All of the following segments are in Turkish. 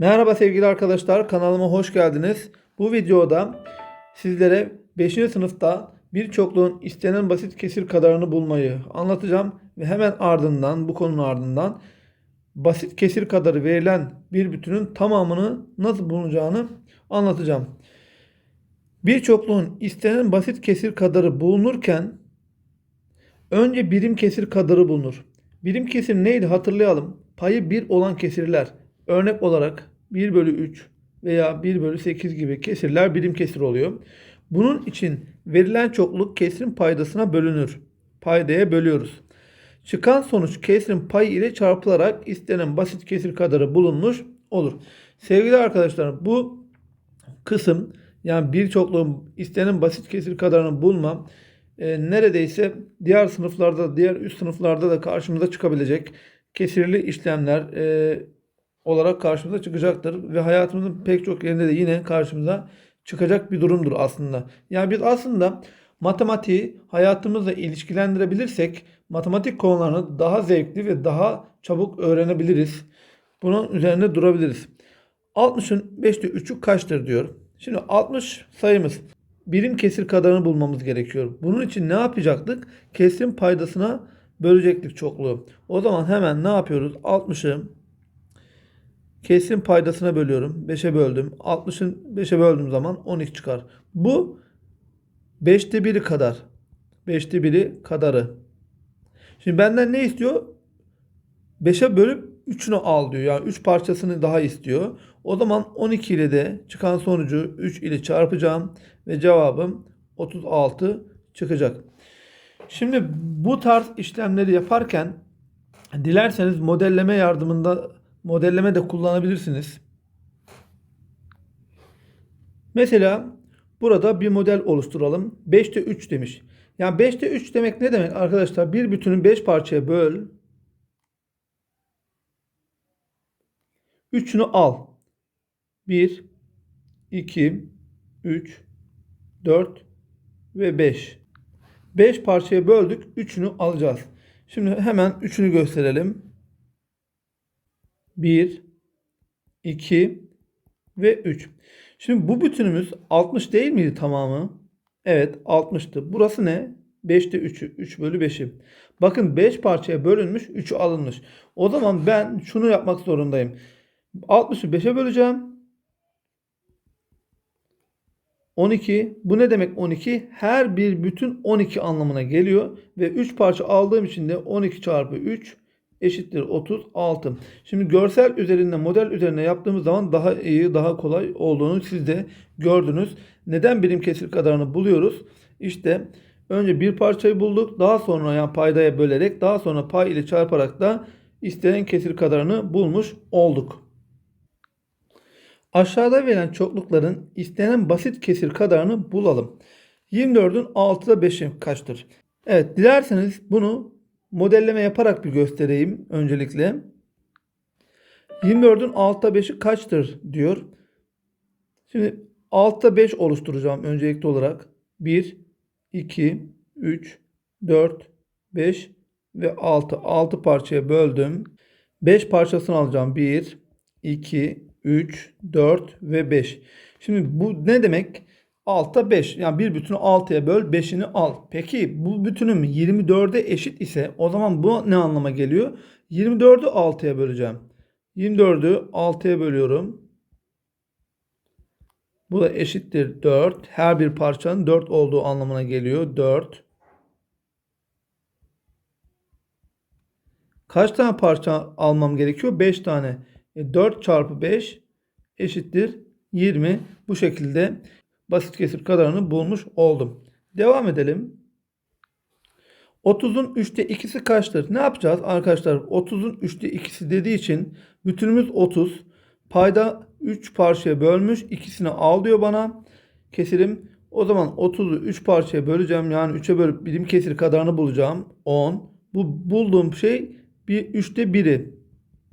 Merhaba sevgili arkadaşlar kanalıma hoş geldiniz. Bu videoda sizlere 5. sınıfta bir çokluğun istenen basit kesir kadarını bulmayı anlatacağım ve hemen ardından bu konunun ardından basit kesir kadarı verilen bir bütünün tamamını nasıl bulunacağını anlatacağım. Bir çokluğun istenen basit kesir kadarı bulunurken önce birim kesir kadarı bulunur. Birim kesir neydi hatırlayalım. Payı 1 olan kesirler. Örnek olarak 1 bölü 3 veya 1 bölü 8 gibi kesirler birim kesir oluyor. Bunun için verilen çokluk kesirin paydasına bölünür. Paydaya bölüyoruz. Çıkan sonuç kesirin payı ile çarpılarak istenen basit kesir kadarı bulunmuş olur. Sevgili arkadaşlar bu kısım yani bir çokluğun istenen basit kesir kadarını bulma e, neredeyse diğer sınıflarda, diğer üst sınıflarda da karşımıza çıkabilecek kesirli işlemler e, olarak karşımıza çıkacaktır ve hayatımızın pek çok yerinde de yine karşımıza çıkacak bir durumdur aslında. Yani biz aslında matematiği hayatımızla ilişkilendirebilirsek matematik konularını daha zevkli ve daha çabuk öğrenebiliriz. Bunun üzerinde durabiliriz. 60'ın 5'te 3'ü kaçtır diyor. Şimdi 60 sayımız. Birim kesir kadarını bulmamız gerekiyor. Bunun için ne yapacaktık? Kesirin paydasına bölecektik çokluğu. O zaman hemen ne yapıyoruz? 60'ı kesirin paydasına bölüyorum. 5'e böldüm. 60'ın 5'e böldüğüm zaman 12 çıkar. Bu 5'te 1'i kadar. 5'te 1'i kadarı. Şimdi benden ne istiyor? 5'e bölüp 3'ünü al diyor. Yani 3 parçasını daha istiyor. O zaman 12 ile de çıkan sonucu 3 ile çarpacağım ve cevabım 36 çıkacak. Şimdi bu tarz işlemleri yaparken dilerseniz modelleme yardımında modelleme de kullanabilirsiniz. Mesela burada bir model oluşturalım. 5'te 3 demiş. Yani 5'te 3 demek ne demek arkadaşlar? Bir bütünün 5 parçaya böl. 3'ünü al. 1, 2, 3, 4 ve 5. 5 parçaya böldük. 3'ünü alacağız. Şimdi hemen 3'ünü gösterelim. 1, 2 ve 3. Şimdi bu bütünümüz 60 değil miydi tamamı? Evet 60'tı. Burası ne? 5'te 3'ü. 3 bölü 5'i. Bakın 5 parçaya bölünmüş. 3'ü alınmış. O zaman ben şunu yapmak zorundayım. 60'ı 5'e böleceğim. 12. Bu ne demek 12? Her bir bütün 12 anlamına geliyor. Ve 3 parça aldığım için de 12 çarpı 3 eşittir 36. Şimdi görsel üzerinde model üzerine yaptığımız zaman daha iyi daha kolay olduğunu siz de gördünüz. Neden birim kesir kadarını buluyoruz? İşte önce bir parçayı bulduk. Daha sonra yani paydaya bölerek daha sonra pay ile çarparak da istenen kesir kadarını bulmuş olduk. Aşağıda verilen çoklukların istenen basit kesir kadarını bulalım. 24'ün 6'da 5'i kaçtır? Evet dilerseniz bunu modelleme yaparak bir göstereyim öncelikle. 24'ün 6'da 5'i kaçtır diyor. Şimdi 6'da 5 oluşturacağım öncelikli olarak. 1, 2, 3, 4, 5 ve 6. 6 parçaya böldüm. 5 parçasını alacağım. 1, 2, 3, 4 ve 5. Şimdi bu ne demek? 6'a 5. Yani bir bütünü 6'ya böl 5'ini al. Peki bu bütünüm 24'e eşit ise o zaman bu ne anlama geliyor? 24'ü 6'ya böleceğim. 24'ü 6'ya bölüyorum. Bu da eşittir 4. Her bir parçanın 4 olduğu anlamına geliyor. 4. Kaç tane parça almam gerekiyor? 5 tane. E 4 çarpı 5 eşittir 20. Bu şekilde basit kesir kadarını bulmuş oldum. Devam edelim. 30'un 3'te 2'si kaçtır? Ne yapacağız arkadaşlar? 30'un 3'te 2'si dediği için bütünümüz 30. Payda 3 parçaya bölmüş. ikisini al diyor bana. Kesirim. O zaman 30'u 3 parçaya böleceğim. Yani 3'e bölüp birim kesir kadarını bulacağım. 10. Bu bulduğum şey bir 3'te 1'i.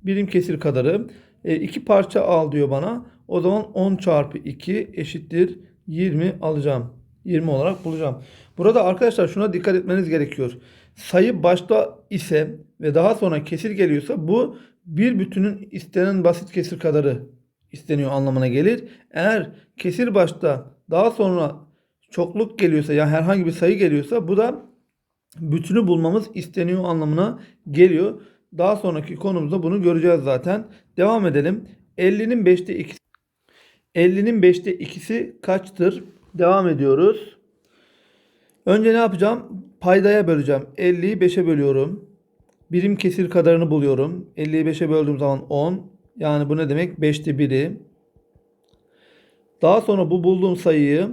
Birim kesir kadarı. 2 e, parça al diyor bana. O zaman 10 çarpı 2 eşittir 20 alacağım. 20 olarak bulacağım. Burada arkadaşlar şuna dikkat etmeniz gerekiyor. Sayı başta ise ve daha sonra kesir geliyorsa bu bir bütünün istenen basit kesir kadarı isteniyor anlamına gelir. Eğer kesir başta daha sonra çokluk geliyorsa ya herhangi bir sayı geliyorsa bu da bütünü bulmamız isteniyor anlamına geliyor. Daha sonraki konumuzda bunu göreceğiz zaten. Devam edelim. 50'nin 5'te 2'si 50'nin 5'te 2'si kaçtır? Devam ediyoruz. Önce ne yapacağım? Paydaya böleceğim. 50'yi 5'e bölüyorum. Birim kesir kadarını buluyorum. 50'yi 5'e böldüğüm zaman 10. Yani bu ne demek? 5'te 1'i. Daha sonra bu bulduğum sayıyı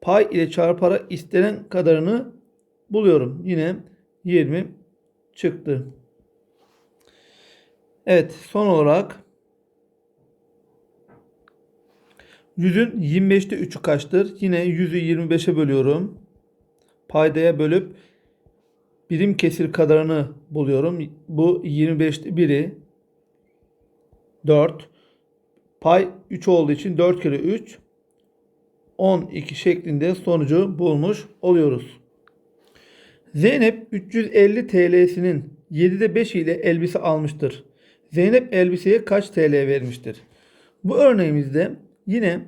pay ile çarparak istenen kadarını buluyorum. Yine 20 çıktı. Evet son olarak 100'ün 25'te 3'ü kaçtır? Yine 100'ü 25'e bölüyorum. Paydaya bölüp birim kesir kadarını buluyorum. Bu 25'te 1'i 4. Pay 3 olduğu için 4 kere 3 12 şeklinde sonucu bulmuş oluyoruz. Zeynep 350 TL'sinin 7'de 5 ile elbise almıştır. Zeynep elbiseye kaç TL vermiştir? Bu örneğimizde yine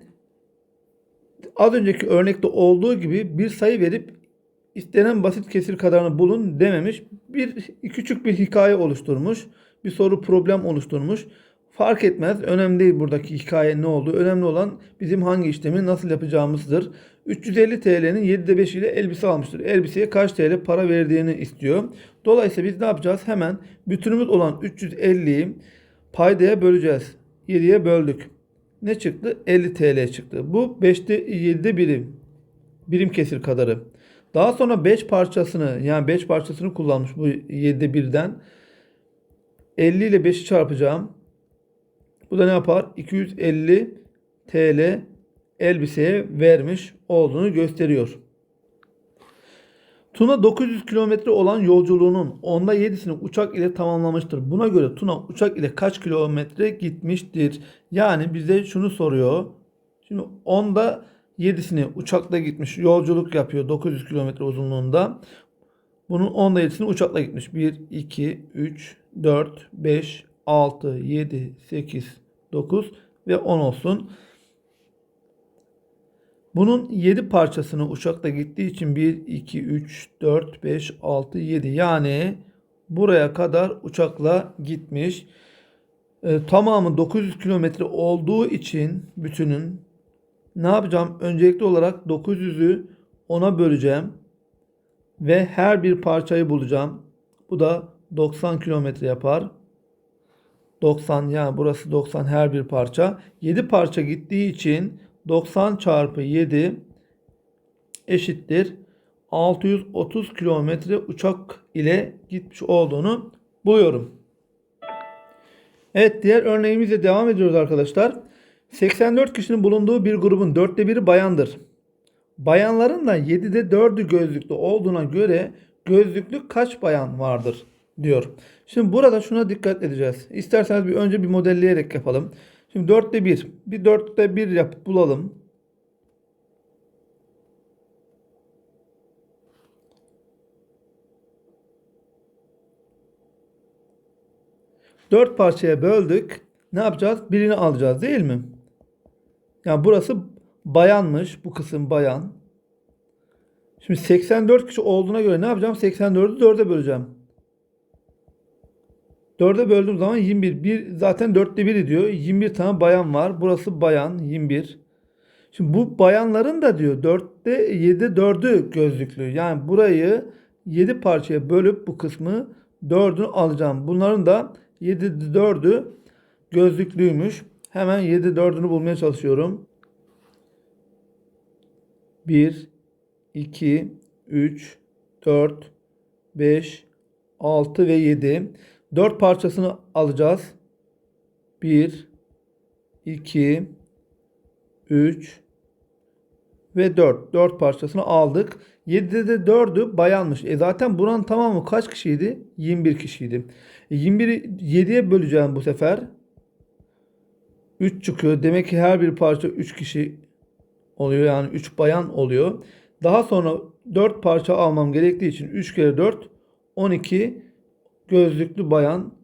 az önceki örnekte olduğu gibi bir sayı verip istenen basit kesir kadarını bulun dememiş. Bir küçük bir hikaye oluşturmuş. Bir soru problem oluşturmuş. Fark etmez. Önemli değil buradaki hikaye ne oldu. Önemli olan bizim hangi işlemi nasıl yapacağımızdır. 350 TL'nin 7'de 5 ile elbise almıştır. Elbiseye kaç TL para verdiğini istiyor. Dolayısıyla biz ne yapacağız? Hemen bütünümüz olan 350'yi paydaya böleceğiz. 7'ye böldük. Ne çıktı? 50 TL çıktı. Bu 5'te 7'de birim. Birim kesir kadarı. Daha sonra 5 parçasını yani 5 parçasını kullanmış bu 7'de 1'den. 50 ile 5'i çarpacağım. Bu da ne yapar? 250 TL elbiseye vermiş olduğunu gösteriyor. Tuna 900 kilometre olan yolculuğunun onda 7'sini uçak ile tamamlamıştır. Buna göre Tuna uçak ile kaç kilometre gitmiştir? Yani bize şunu soruyor. Şimdi onda 7'sini uçakla gitmiş. Yolculuk yapıyor 900 kilometre uzunluğunda. Bunun onda 7'sini uçakla gitmiş. 1, 2, 3, 4, 5, 6, 7, 8, 9 ve 10 olsun. Bunun 7 parçasını uçakla gittiği için 1, 2, 3, 4, 5, 6, 7 yani buraya kadar uçakla gitmiş. E, tamamı 900 kilometre olduğu için bütünün ne yapacağım? Öncelikli olarak 900'ü 10'a böleceğim ve her bir parçayı bulacağım. Bu da 90 kilometre yapar. 90 yani burası 90 her bir parça. 7 parça gittiği için 90 çarpı 7 eşittir 630 kilometre uçak ile gitmiş olduğunu buluyorum. Evet diğer örneğimizle devam ediyoruz arkadaşlar. 84 kişinin bulunduğu bir grubun dörtte biri bayandır. Bayanların da 7'de 4'ü gözlüklü olduğuna göre gözlüklü kaç bayan vardır diyor. Şimdi burada şuna dikkat edeceğiz. İsterseniz bir önce bir modelleyerek yapalım. Şimdi 4'te 1. Bir 4'te 1 yapıp bulalım. Dört parçaya böldük. Ne yapacağız? Birini alacağız değil mi? Yani burası bayanmış. Bu kısım bayan. Şimdi 84 kişi olduğuna göre ne yapacağım? 84'ü 4'e böleceğim. 4'e böldüğüm zaman 21. Bir, zaten 4'te 1 diyor. 21 tane bayan var. Burası bayan 21. Şimdi bu bayanların da diyor 4'te 7'de 4'ü gözlüklü. Yani burayı 7 parçaya bölüp bu kısmı 4'ünü alacağım. Bunların da 7'de 4'ü gözlüklüymüş. Hemen 7 4'ünü bulmaya çalışıyorum. 1 2 3 4 5 6 ve 7. 4 parçasını alacağız. 1 2 3 ve 4. 4 parçasını aldık. 7'de de 4'ü bayanmış. E zaten buranın tamamı kaç kişiydi? 21 kişiydi. E 21'i 7'ye böleceğim bu sefer. 3 çıkıyor. Demek ki her bir parça 3 kişi oluyor. Yani 3 bayan oluyor. Daha sonra 4 parça almam gerektiği için 3 kere 4 12 gözlüklü bayan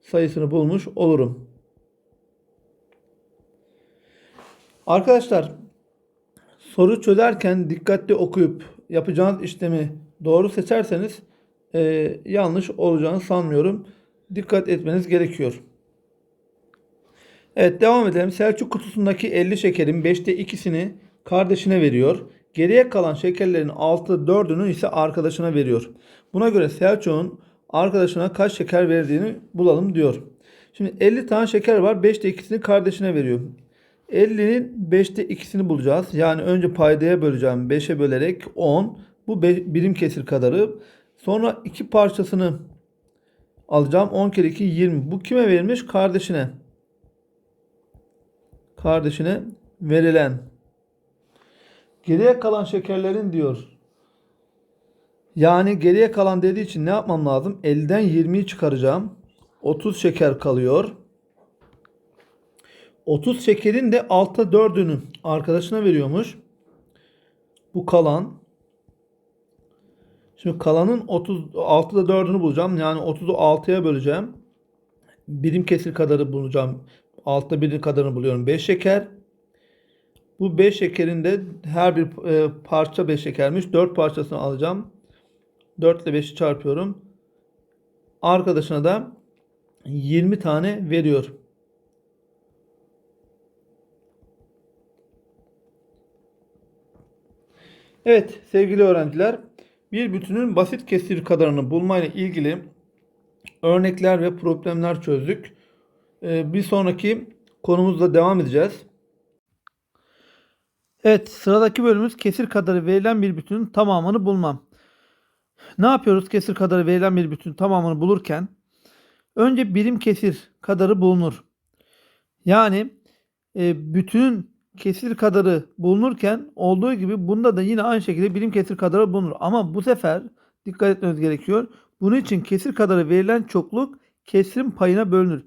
sayısını bulmuş olurum. Arkadaşlar soru çözerken dikkatli okuyup yapacağınız işlemi doğru seçerseniz e, yanlış olacağını sanmıyorum. Dikkat etmeniz gerekiyor. Evet devam edelim. Selçuk kutusundaki 50 şekerin 5'te 2'sini kardeşine veriyor. Geriye kalan şekerlerin 6'da 4'ünü ise arkadaşına veriyor. Buna göre Selçuk'un arkadaşına kaç şeker verdiğini bulalım diyor. Şimdi 50 tane şeker var. 5'te 2'sini kardeşine veriyor. 50'nin 5'te 2'sini bulacağız. Yani önce paydaya böleceğim. 5'e bölerek 10. Bu birim kesir kadarı. Sonra 2 parçasını alacağım. 10 kere 2 20. Bu kime verilmiş? Kardeşine. Kardeşine verilen. Geriye kalan şekerlerin diyor. Yani geriye kalan dediği için ne yapmam lazım? 50'den 20'yi çıkaracağım. 30 şeker kalıyor. 30 şekerin de altta 4'ünü arkadaşına veriyormuş. Bu kalan. Şimdi kalanın 30 6'da 4'ünü bulacağım. Yani 30'u 6'ya böleceğim. Birim kesir kadarı bulacağım. Altta birim kadarını buluyorum. 5 şeker. Bu 5 şekerin de her bir e, parça 5 şekermiş. 4 parçasını alacağım. 4 ile 5'i çarpıyorum. Arkadaşına da 20 tane veriyor. Evet sevgili öğrenciler bir bütünün basit kesir kadarını bulmayla ilgili örnekler ve problemler çözdük. Ee, bir sonraki konumuzda devam edeceğiz. Evet sıradaki bölümümüz kesir kadarı verilen bir bütünün tamamını bulmam. Ne yapıyoruz kesir kadarı verilen bir bütünün tamamını bulurken? Önce birim kesir kadarı bulunur. Yani e, bütünün kesir kadarı bulunurken olduğu gibi bunda da yine aynı şekilde birim kesir kadarı bulunur. Ama bu sefer dikkat etmeniz gerekiyor. Bunun için kesir kadarı verilen çokluk kesirin payına bölünür.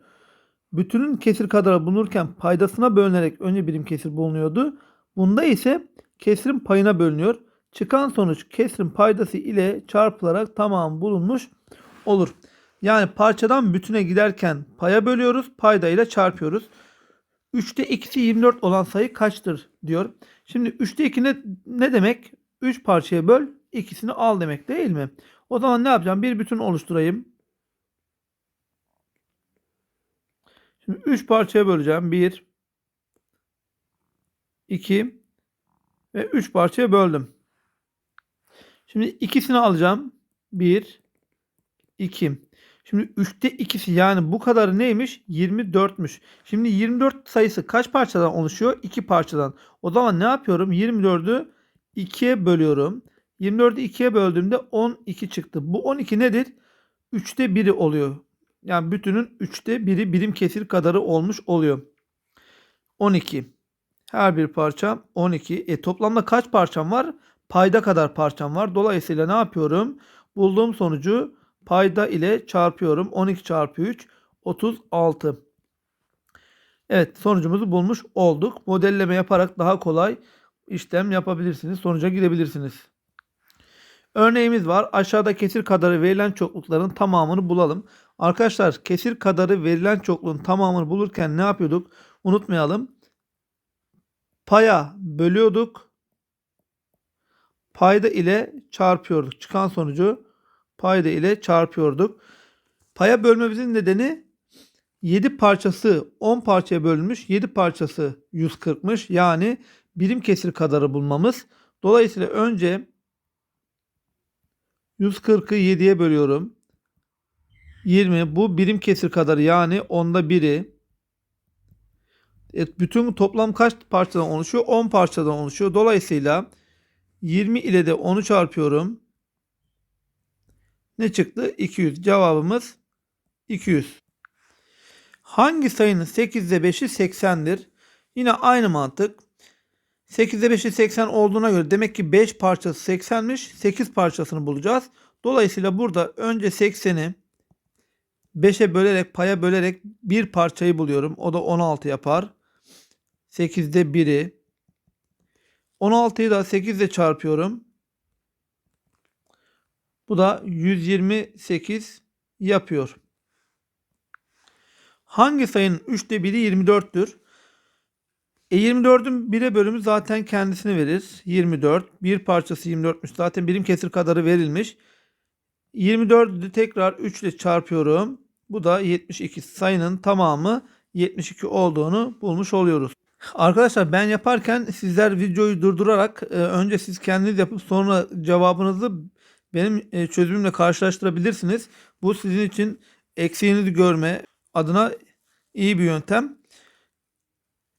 Bütünün kesir kadarı bulunurken paydasına bölünerek önce birim kesir bulunuyordu. Bunda ise kesirin payına bölünüyor. Çıkan sonuç kesirin paydası ile çarpılarak tamam bulunmuş olur. Yani parçadan bütüne giderken paya bölüyoruz, payda ile çarpıyoruz. 3'te 2'si 24 olan sayı kaçtır diyor. Şimdi 3'te 2 ne, ne demek? 3 parçaya böl, ikisini al demek değil mi? O zaman ne yapacağım? Bir bütün oluşturayım. Şimdi 3 parçaya böleceğim. 1 2 ve 3 parçaya böldüm. Şimdi ikisini alacağım. 1 2 Şimdi 3'te 2'si yani bu kadar neymiş? 24'müş. Şimdi 24 sayısı kaç parçadan oluşuyor? 2 parçadan. O zaman ne yapıyorum? 24'ü 2'ye bölüyorum. 24'ü 2'ye böldüğümde 12 çıktı. Bu 12 nedir? 3'te 1'i oluyor. Yani bütünün 3'te 1'i birim kesir kadarı olmuş oluyor. 12. Her bir parça 12. E toplamda kaç parçam var? Payda kadar parçam var. Dolayısıyla ne yapıyorum? Bulduğum sonucu payda ile çarpıyorum. 12 çarpı 3 36. Evet sonucumuzu bulmuş olduk. Modelleme yaparak daha kolay işlem yapabilirsiniz. Sonuca gidebilirsiniz. Örneğimiz var. Aşağıda kesir kadarı verilen çoklukların tamamını bulalım. Arkadaşlar kesir kadarı verilen çokluğun tamamını bulurken ne yapıyorduk? Unutmayalım. Paya bölüyorduk. Payda ile çarpıyorduk. Çıkan sonucu payda ile çarpıyorduk. Paya bölmemizin nedeni 7 parçası 10 parçaya bölünmüş. 7 parçası 140'mış. Yani birim kesir kadarı bulmamız. Dolayısıyla önce 140'ı 7'ye bölüyorum. 20 bu birim kesir kadarı yani onda biri. Evet, bütün toplam kaç parçadan oluşuyor? 10 parçadan oluşuyor. Dolayısıyla 20 ile de 10'u çarpıyorum. Ne çıktı? 200. Cevabımız 200. Hangi sayının 8'de 5'i 80'dir? Yine aynı mantık. 8'de 5'i 80 olduğuna göre demek ki 5 parçası 80'miş. 8 parçasını bulacağız. Dolayısıyla burada önce 80'i 5'e bölerek paya bölerek bir parçayı buluyorum. O da 16 yapar. 8'de 1'i. 16'yı da 8 ile çarpıyorum. Bu da 128 yapıyor. Hangi sayının 3'te 1'i 24'tür? E 24'ün 1'e bölümü zaten kendisini verir. 24. Bir parçası 24'müş. Zaten birim kesir kadarı verilmiş. 24'ü tekrar 3 ile çarpıyorum. Bu da 72. Sayının tamamı 72 olduğunu bulmuş oluyoruz. Arkadaşlar ben yaparken sizler videoyu durdurarak e, önce siz kendiniz yapıp sonra cevabınızı benim e, çözümümle karşılaştırabilirsiniz. Bu sizin için eksiğinizi görme adına iyi bir yöntem.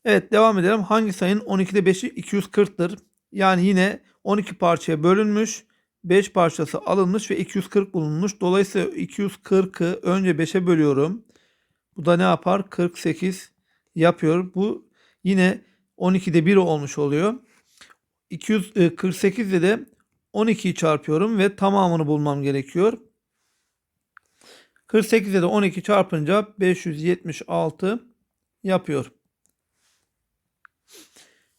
Evet devam edelim. Hangi sayının 12'de 5'i 240'tır? Yani yine 12 parçaya bölünmüş. 5 parçası alınmış ve 240 bulunmuş. Dolayısıyla 240'ı önce 5'e bölüyorum. Bu da ne yapar? 48 yapıyor. Bu yine 12'de 1 olmuş oluyor. 248 ile de 12'yi çarpıyorum ve tamamını bulmam gerekiyor. 48 ile de 12 çarpınca 576 yapıyor.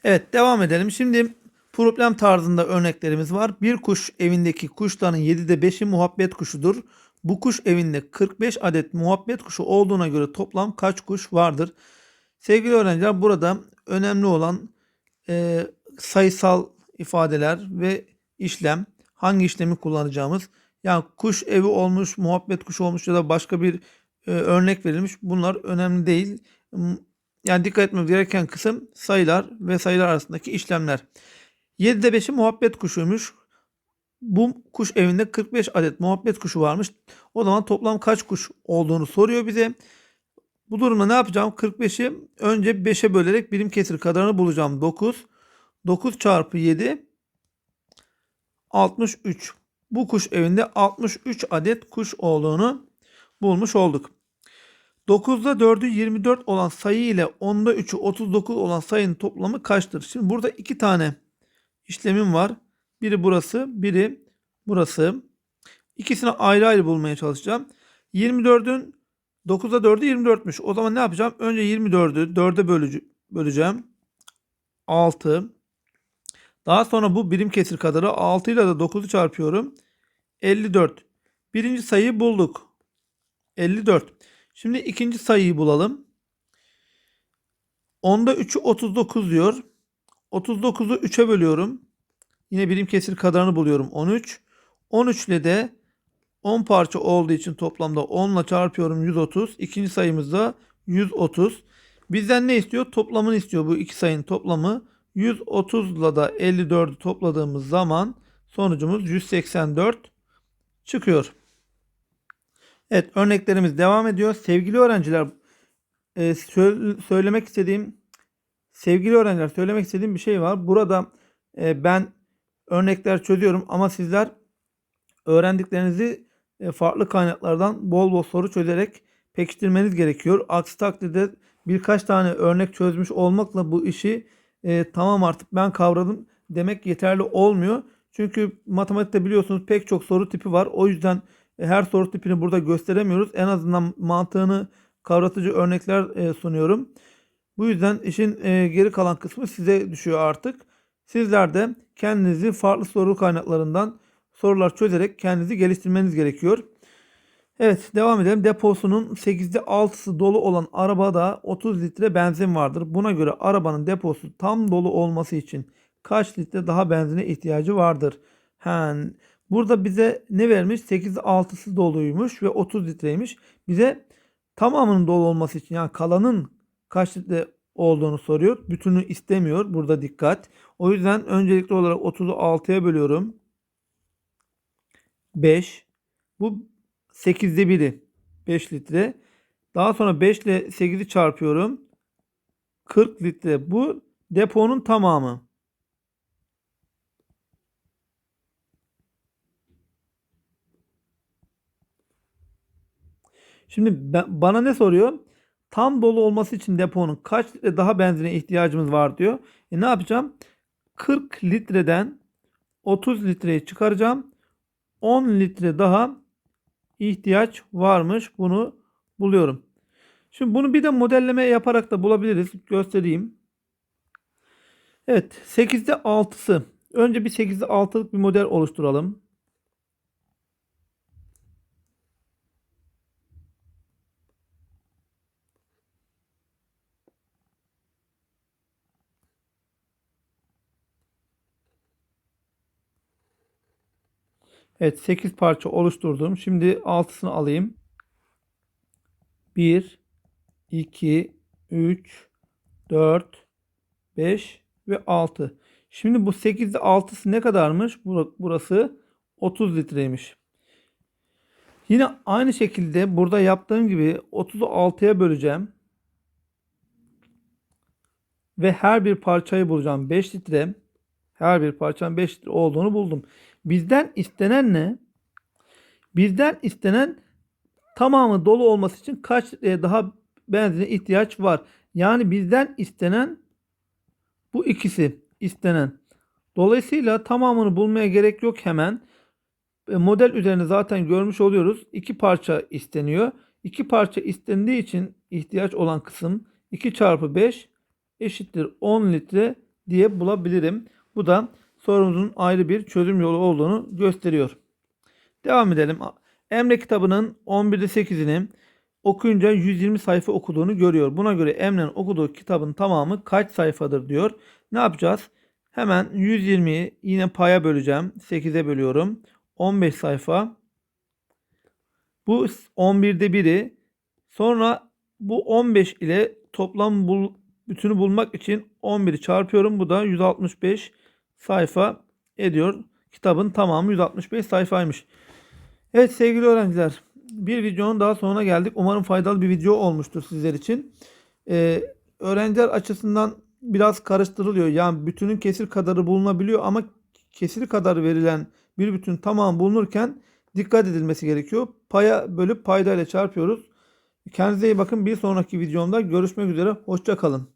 Evet devam edelim. Şimdi problem tarzında örneklerimiz var. Bir kuş evindeki kuşların 7'de 5'i muhabbet kuşudur. Bu kuş evinde 45 adet muhabbet kuşu olduğuna göre toplam kaç kuş vardır? Sevgili öğrenciler burada önemli olan e, sayısal ifadeler ve işlem. Hangi işlemi kullanacağımız. Yani kuş evi olmuş, muhabbet kuşu olmuş ya da başka bir e, örnek verilmiş. Bunlar önemli değil. Yani dikkat etmemiz gereken kısım sayılar ve sayılar arasındaki işlemler. 7'de 5'i muhabbet kuşuymuş. Bu kuş evinde 45 adet muhabbet kuşu varmış. O zaman toplam kaç kuş olduğunu soruyor bize. Bu durumda ne yapacağım? 45'i önce 5'e bölerek birim kesir kadarını bulacağım. 9. 9 çarpı 7 63. Bu kuş evinde 63 adet kuş olduğunu bulmuş olduk. 9'da 4'ü 24 olan sayı ile 10'da 3'ü 39 olan sayının toplamı kaçtır? Şimdi burada iki tane işlemim var. Biri burası, biri burası. İkisini ayrı ayrı bulmaya çalışacağım. 24'ün 9'da 4'ü 24'müş. O zaman ne yapacağım? Önce 24'ü 4'e bölücü, böleceğim. 6. Daha sonra bu birim kesir kadarı 6 ile de 9'u çarpıyorum. 54. Birinci sayıyı bulduk. 54. Şimdi ikinci sayıyı bulalım. 10'da 3'ü 39 diyor. 39'u 3'e bölüyorum. Yine birim kesir kadarını buluyorum. 13. 13 ile de 10 parça olduğu için toplamda 10 ile çarpıyorum 130. İkinci sayımız da 130. Bizden ne istiyor? Toplamını istiyor bu iki sayının toplamı. 130 ile da 54'ü topladığımız zaman sonucumuz 184 çıkıyor. Evet örneklerimiz devam ediyor. Sevgili öğrenciler e, söylemek istediğim sevgili öğrenciler söylemek istediğim bir şey var. Burada e, ben örnekler çözüyorum ama sizler öğrendiklerinizi farklı kaynaklardan bol bol soru çözerek pekiştirmeniz gerekiyor. Aksi takdirde birkaç tane örnek çözmüş olmakla bu işi e, tamam artık ben kavradım demek yeterli olmuyor. Çünkü matematikte biliyorsunuz pek çok soru tipi var. O yüzden e, her soru tipini burada gösteremiyoruz. En azından mantığını kavratıcı örnekler e, sunuyorum. Bu yüzden işin e, geri kalan kısmı size düşüyor artık. Sizler de kendinizi farklı soru kaynaklarından sorular çözerek kendinizi geliştirmeniz gerekiyor. Evet devam edelim. Deposunun 8'de 6'sı dolu olan arabada 30 litre benzin vardır. Buna göre arabanın deposu tam dolu olması için kaç litre daha benzine ihtiyacı vardır? Hen. Burada bize ne vermiş? 8'de 6'sı doluymuş ve 30 litreymiş. Bize tamamının dolu olması için yani kalanın kaç litre olduğunu soruyor. Bütünü istemiyor. Burada dikkat. O yüzden öncelikli olarak 30'u 6'ya bölüyorum. 5. Bu 8'de 1'i 5 litre. Daha sonra 5 ile 8'i çarpıyorum. 40 litre. Bu deponun tamamı. Şimdi ben, bana ne soruyor? Tam dolu olması için deponun kaç litre daha benzine ihtiyacımız var diyor. E ne yapacağım? 40 litreden 30 litreyi çıkaracağım. 10 litre daha ihtiyaç varmış. Bunu buluyorum. Şimdi bunu bir de modelleme yaparak da bulabiliriz. Göstereyim. Evet 8'de 6'sı. Önce bir 8'de 6'lık bir model oluşturalım. Evet 8 parça oluşturdum. Şimdi 6'sını alayım. 1, 2, 3, 4, 5 ve 6. Şimdi bu 8'de 6'sı ne kadarmış? Bur- Burası 30 litreymiş. Yine aynı şekilde burada yaptığım gibi 30'u 6'ya böleceğim. Ve her bir parçayı bulacağım. 5 litre. Her bir parçanın 5 litre olduğunu buldum. Bizden istenen ne? Bizden istenen tamamı dolu olması için kaç litreye daha benzine ihtiyaç var? Yani bizden istenen bu ikisi istenen. Dolayısıyla tamamını bulmaya gerek yok hemen. E, Model üzerinde zaten görmüş oluyoruz. İki parça isteniyor. İki parça istendiği için ihtiyaç olan kısım 2 çarpı 5 eşittir 10 litre diye bulabilirim. Bu da sorumuzun ayrı bir çözüm yolu olduğunu gösteriyor. Devam edelim. Emre kitabının 11'de 8'ini okuyunca 120 sayfa okuduğunu görüyor. Buna göre Emre'nin okuduğu kitabın tamamı kaç sayfadır diyor. Ne yapacağız? Hemen 120'yi yine paya böleceğim. 8'e bölüyorum. 15 sayfa. Bu 11'de biri. Sonra bu 15 ile toplam bul, bütünü bulmak için 11'i çarpıyorum. Bu da 165 sayfa ediyor. Kitabın tamamı 165 sayfaymış. Evet sevgili öğrenciler bir videonun daha sonuna geldik. Umarım faydalı bir video olmuştur sizler için. Ee, öğrenciler açısından biraz karıştırılıyor. Yani bütünün kesir kadarı bulunabiliyor ama kesir kadarı verilen bir bütün tamam bulunurken dikkat edilmesi gerekiyor. Paya bölüp paydayla çarpıyoruz. Kendinize iyi bakın. Bir sonraki videomda görüşmek üzere. Hoşça kalın.